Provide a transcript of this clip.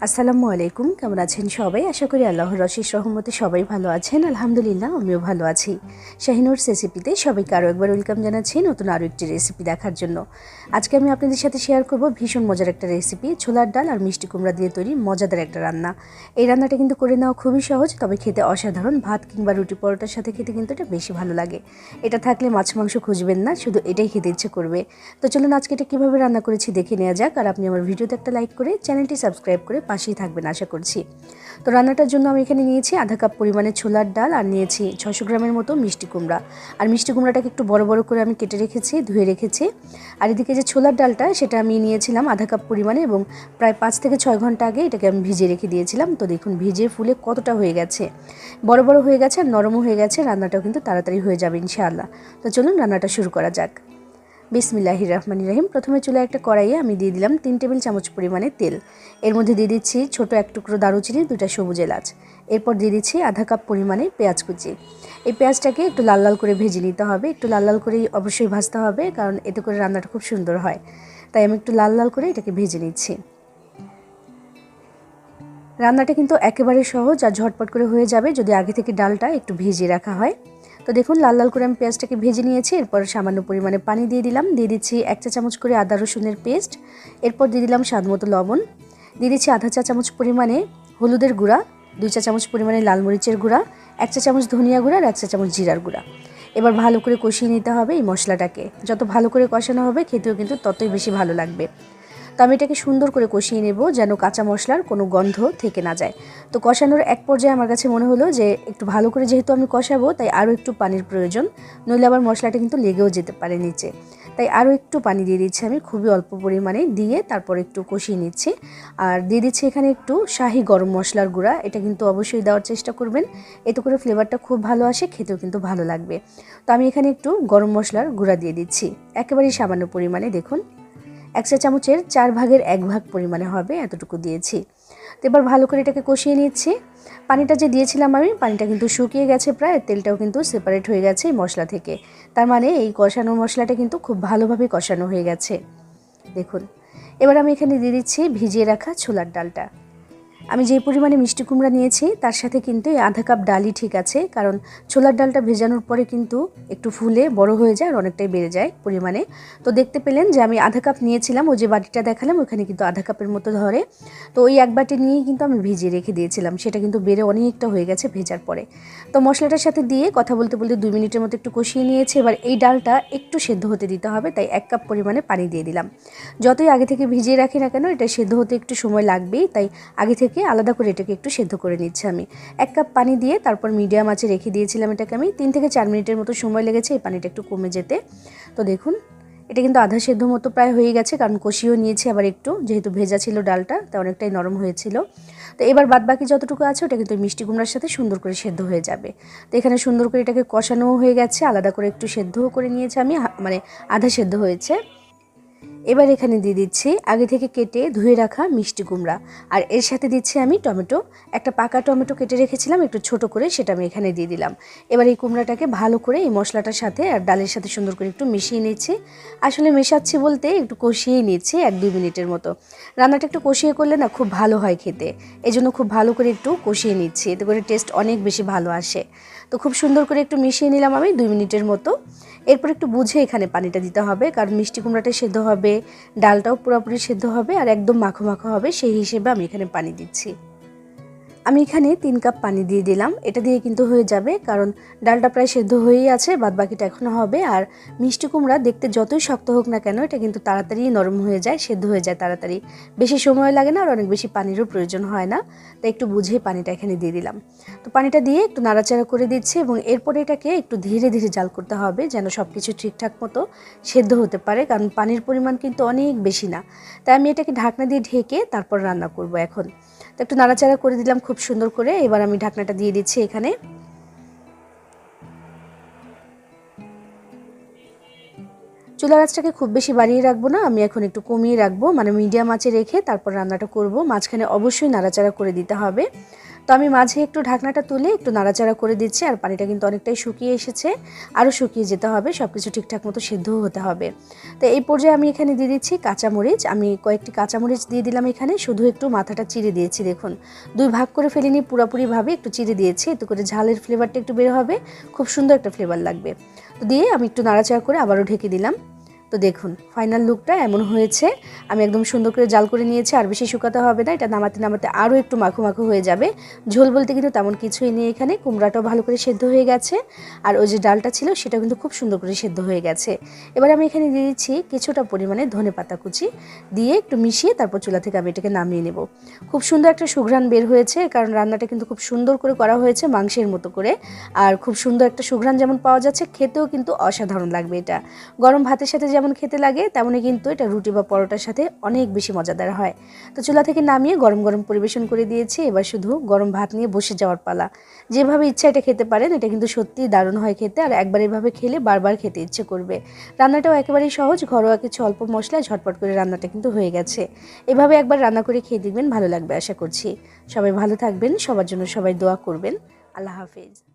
আসসালামু আলাইকুম, কেমন আছেন সবাই? আশা করি আল্লাহর রশিস রহমতে সবাই ভালো আছেন। আলহামদুলিল্লাহ, আমিও ভালো আছি। শাহিনুর রেসিপিতে সবাইকে আরও একবার ওয়েলকাম জানাচ্ছি নতুন আরও একটি রেসিপি দেখার জন্য। আজকে আমি আপনাদের সাথে শেয়ার করব ভীষণ মজার একটা রেসিপি ছোলার ডাল আর মিষ্টি কুমড়া দিয়ে তৈরি মজাদার একটা রান্না। এই রান্নাটা কিন্তু করে নেওয়া খুবই সহজ, তবে খেতে অসাধারণ। ভাত কিংবা রুটি পরোটার সাথে খেতে কিন্তু এটা বেশি ভালো লাগে। এটা থাকলে মাছ মাংস খুঁজবেন না, শুধু এটাই খেতে ইচ্ছে করবে। তো চলুন আজকে এটা কীভাবে রান্না করেছি দেখে নেওয়া যাক। আর আপনি আমার ভিডিওতে একটা লাইক করে চ্যানেলটি সাবস্ক্রাইব করে পাশেই থাকবেন, আশা করছি। তো রান্নাটার জন্য আমি এখানে নিয়েছি আধা কাপ পরিমাণে ছোলার ডাল আর নিয়েছি ছশো গ্রামের মতো মিষ্টি কুমড়া। আর মিষ্টি কুমড়াটাকে একটু বড় বড় করে আমি কেটে রেখেছি, ধুয়ে রেখেছি। আর এদিকে যে ছোলার ডালটা, সেটা আমি নিয়েছিলাম আধা কাপ পরিমাণে এবং প্রায় পাঁচ থেকে ছয় ঘণ্টা আগে এটাকে আমি ভিজে রেখে দিয়েছিলাম। তো দেখুন ভিজে ফুলে কতটা হয়ে গেছে। বড় বড় হয়ে গেছে আর নরমও হয়ে গেছে, রান্নাটাও কিন্তু তাড়াতাড়ি হয়ে যাবে ইনশাআল্লাহ। তো চলুন রান্নাটা শুরু করা যাক। বিসমিল্লাহির রহমান রাহিম। প্রথমে চুলে একটা কড়াইয়ে আমি দিয়ে দিলাম তিন টেবিল চামচ পরিমাণে তেল। এর মধ্যে দিয়ে দিচ্ছি ছোট এক টুকরো দারুচিনি দুটা সবুজ এলাচ। এরপর দিয়ে দিচ্ছি আধা কাপ পরিমাণে পেঁয়াজ কুচি। এই পেঁয়াজটাকে একটু লাল লাল করে ভেজে নিতে হবে। একটু লাল লাল করেই অবশ্যই ভাজতে হবে, কারণ এতে করে রান্নাটা খুব সুন্দর হয়। তাই আমি একটু লাল লাল করে এটাকে ভেজে নিচ্ছি। রান্নাটা কিন্তু একেবারে সহজ আর ঝটপট করে হয়ে যাবে যদি আগে থেকে ডালটা একটু ভিজিয়ে রাখা হয়। তো দেখুন, লাল লাল করে আমি পেঁয়াজটাকে ভেজে নিয়েছি, এরপর সামান্য পরিমাণে পানি দিয়ে দিলাম। দিয়ে দিচ্ছি এক চা চামচ করে আদা রসুনের পেস্ট, এরপর দিয়ে দিলাম স্বাদ মতো লবণ। দিয়ে দিচ্ছি আধা চা চামচ পরিমাণে হলুদের গুঁড়া, দুই চা চামচ পরিমাণে লাল মরিচের গুঁড়া, এক চা চামচ ধনিয়া গুঁড়া আর এক চা চামচ জিরার গুঁড়া। এবার ভালো করে কষিয়ে নিতে হবে এই মশলাটাকে। যত ভালো করে কষানো হবে, খেতেও কিন্তু ততই বেশি ভালো লাগবে। তো আমি এটাকে সুন্দর করে কষিয়ে নেব যেন কাঁচা মশলার কোনো গন্ধ থেকে না যায়। তো কষানোর এক পর্যায়ে আমার কাছে মনে হলো যে একটু ভালো করে যেহেতু আমি কষাবো, তাই আরও একটু পানির প্রয়োজন। নইলে আবার মশলাটা কিন্তু লেগেও যেতে পারে নিচে। তাই আরও একটু পানি দিয়ে দিচ্ছি আমি খুবই অল্প পরিমাণে দিয়ে তারপর একটু কষিয়ে নিচ্ছি। আর দিয়ে দিচ্ছি এখানে একটু শাহি গরম মশলার গুঁড়া, এটা কিন্তু অবশ্যই দেওয়ার চেষ্টা করবেন। এতে করে ফ্লেভারটা খুব ভালো আসে, খেতেও কিন্তু ভালো লাগবে। তো আমি এখানে একটু গরম মশলার গুঁড়া দিয়ে দিচ্ছি। একেবারেই সামান্য পরিমাণে, দেখুন। এক চা চামচের চার ভাগের এক ভাগ পরিমাণে হবে, এতটুকু দিয়েছি। তো এবার ভালো করে এটাকে কষিয়ে নিচ্ছি। পানিটা যে দিয়েছিলাম আমি, পানিটা কিন্তু শুকিয়ে গেছে প্রায়, তেলটাও কিন্তু সেপারেট হয়ে গেছে এই মশলা থেকে। তার মানে এই কষানো মশলাটা কিন্তু খুব ভালোভাবে কষানো হয়ে গেছে। দেখুন, এবার আমি এখানে দিয়ে দিচ্ছি ভিজিয়ে রাখা ছোলার ডালটা। আমি যে পরিমাণে মিষ্টি কুমড়া নিয়েছি, তার সাথে কিন্তু এই আধা কাপ ডালই ঠিক আছে, কারণ ছোলার ডালটা ভেজানোর পরে কিন্তু একটু ফুলে বড় হয়ে যায় আর অনেকটাই বেড়ে যায় পরিমাণে। তো দেখতে পেলেন যে আমি আধা কাপ নিয়েছিলাম, ওই যে বাটিটা দেখালাম, ওখানে কিন্তু আধা কাপের মতো ধরে। তো ওই এক বাটি নিয়েই কিন্তু আমি ভিজিয়ে রেখে দিয়েছিলাম, সেটা কিন্তু বেড়ে অনেকটা হয়ে গেছে ভেজার পরে। তো মশলাটার সাথে দিয়ে কথা বলতে বলতে দুই মিনিটের মতো একটু কষিয়ে নিয়েছি, এবার এই ডালটা একটু সেদ্ধ হতে দিতে হবে, তাই এক কাপ পরিমাণে পানি দিয়ে দিলাম। যতই আগে থেকে ভিজিয়ে রাখি না কেন, এটা সেদ্ধ হতে একটু সময় লাগবেই, তাই আগে থেকে থেকে আলাদা করে এটাকে একটু সেদ্ধ করে নিচ্ছি আমি। এক কাপ পানি দিয়ে তারপর মিডিয়াম আঁচে রেখে দিয়েছিলাম এটাকে আমি। তিন থেকে চার মিনিটের মতো সময় লেগেছে এই পানিটা একটু কমে যেতে। তো দেখুন, এটা কিন্তু আধা সেদ্ধ মতো প্রায় হয়ে গেছে, কারণ কষিয়েও নিয়েছি আবার একটু, যেহেতু ভেজা ছিল ডালটা, তা অনেকটাই নরম হয়েছিল। তো এবার বাদ বাকি যতটুকু আছে ওটা কিন্তু মিষ্টি কুমড়ার সাথে সুন্দর করে সেদ্ধ হয়ে যাবে। তো এখানে সুন্দর করে এটাকে কষানোও হয়ে গেছে, আলাদা করে একটু সেদ্ধও করে নিয়েছে আমি মানে আধা সেদ্ধ হয়েছে। এবার এখানে দিয়ে দিচ্ছি আগে থেকে কেটে ধুয়ে রাখা মিষ্টি কুমড়া। আর এর সাথে দিচ্ছি আমি টমেটো। একটা পাকা টমেটো কেটে রেখেছিলাম, একটু ছোট করে সেটা আমি এখানে দিয়ে দিলাম। এবার এই কুমড়াটাকে ভালো করে এই মশলাটার সাথে আর ডালের সাথে সুন্দর করে একটু মিশিয়ে নিচ্ছি। আসলে মেশাচ্ছি বলতে একটু কষিয়েই নিচ্ছি এক দুই মিনিটের মতো। রান্নাটা একটু কষিয়ে করলে না খুব ভালো হয় খেতে। এই জন্য খুব ভালো করে একটু কষিয়ে নিচ্ছি, এতে করে টেস্ট অনেক বেশি ভালো আসে। তো খুব সুন্দর করে একটু মিশিয়ে নিলাম আমি দুই মিনিটের মতো। এরপর একটু বুঝে এখানে পানিটা দিতে হবে, কারণ মিষ্টি কুমড়াটা সেদ্ধ হবে, ডালটাও পুরোপুরি সেদ্ধ হবে, আর একদম মাখো মাখো হবে, সেই হিসেবে আমি এখানে পানি দিচ্ছি। আমি এখানে তিন কাপ পানি দিয়ে দিলাম। এটা দিয়ে কিন্তু হয়ে যাবে, কারণ ডালটা প্রায় সেদ্ধ হয়েই আছে বাদ বাকিটা এখনও হবে। আর মিষ্টি কুমড়া দেখতে যতই শক্ত হোক না কেন, এটা কিন্তু তাড়াতাড়ি নরম হয়ে যায়, সেদ্ধ হয়ে যায় তাড়াতাড়ি। বেশি সময় লাগে না আর অনেক বেশি পানিরও প্রয়োজন হয় না। তাই একটু বুঝে পানিটা এখানে দিয়ে দিলাম। তো পানিটা দিয়ে একটু নাড়াচাড়া করে দিচ্ছি এবং এরপরে এটাকে একটু ধীরে ধীরে জাল করতে হবে যেন সব কিছু ঠিকঠাক মতো সেদ্ধ হতে পারে, কারণ পানির পরিমাণ কিন্তু অনেক বেশি না। তাই আমি এটাকে ঢাকনা দিয়ে ঢেকে তারপর রান্না করব এখন। তো একটু নাড়াচাড়া করে দিলাম খুব সুন্দর করে। এবার আমি ঢাকনাটা দিয়ে দিচ্ছি এখানে। চুলা আঁচটাকে খুব বেশি বাড়িয়ে রাখব না, আমি এখন একটু কমিয়ে রাখব। মানে মিডিয়াম আঁচে রেখে তারপর রান্নাটা করব। মাঝখানে অবশ্যই নাড়াচাড়া করে দিতে হবে। তো আমি মাঝে একটু ঢাকনাটা তুলে একটু নাড়াচাড়া করে দিচ্ছি আর পানিটা কিন্তু অনেকটাই শুকিয়ে এসেছে। আরও শুকিয়ে যেতে হবে সব কিছু ঠিকঠাক মতো সিদ্ধও হতে হবে। তো এই পর্যায়ে আমি এখানে দিয়ে দিচ্ছি কাঁচামরিচ। আমি কয়েকটি কাঁচামরিচ দিয়ে দিলাম এখানে, শুধু একটু মাথাটা চিড়ে দিয়েছি, দেখুন। দুই ভাগ করে ফেলিনি, পুরোপুরিভাবে একটু চিড়ে দিয়েছি, এতে করে ঝালের ফ্লেভারটা একটু বের হবে, খুব সুন্দর একটা ফ্লেভার লাগবে। তো দিয়ে আমি একটু নাড়াচাড়া করে আবারও ঢেকে দিলাম। তো দেখুন ফাইনাল লুকটা এমন হয়েছে। আমি একদম সুন্দর করে জাল করে নিয়েছি, আর বেশি শুকাতে হবে না, এটা নামাতে নামাতে আরও একটু মাখো মাখো হয়ে যাবে। ঝোল বলতে কিন্তু তেমন কিছুই নেই এখানে, কুমড়াটাও ভালো করে সেদ্ধ হয়ে গেছে। আর ওই যে ডালটা ছিল সেটা কিন্তু খুব সুন্দর করে সেদ্ধ হয়ে গেছে। এবার আমি এখানে দিয়ে দিচ্ছি কিছুটা পরিমাণে ধনে পাতা কুচি, দিয়ে একটু মিশিয়ে তারপর চুলা থেকে আমি এটাকে নামিয়ে নেব। খুব সুন্দর একটা সুঘ্রাণ বের হয়েছে, কারণ রান্নাটা কিন্তু খুব সুন্দর করে করা হয়েছে মাংসের মতো করে। আর খুব সুন্দর একটা সুঘ্রাণ যেমন পাওয়া যাচ্ছে, খেতেও কিন্তু অসাধারণ লাগবে এটা। গরম ভাতের সাথে যেমন খেতে লাগে, তেমনই কিন্তু এটা রুটি বা পরোটার সাথে অনেক বেশি মজাদার হয়। তো চুলা থেকে নামিয়ে গরম গরম পরিবেশন করে দিয়েছি। এবার শুধু গরম ভাত নিয়ে বসে যাওয়ার পালা। যেভাবে ইচ্ছা এটা খেতে পারেন, এটা কিন্তু সত্যিই দারুণ হয় খেতে। আর একবার এভাবে খেলে বারবার খেতে ইচ্ছে করবে। রান্নাটাও একেবারেই সহজ, ঘরোয়া কিছু অল্প মশলায় ঝটপট করে রান্নাটা কিন্তু হয়ে গেছে। এভাবে একবার রান্না করে খেয়ে দেখবেন ভালো লাগবে আশা করছি। সবাই ভালো থাকবেন, সবার জন্য সবাই দোয়া করবেন। আল্লাহ হাফিজ।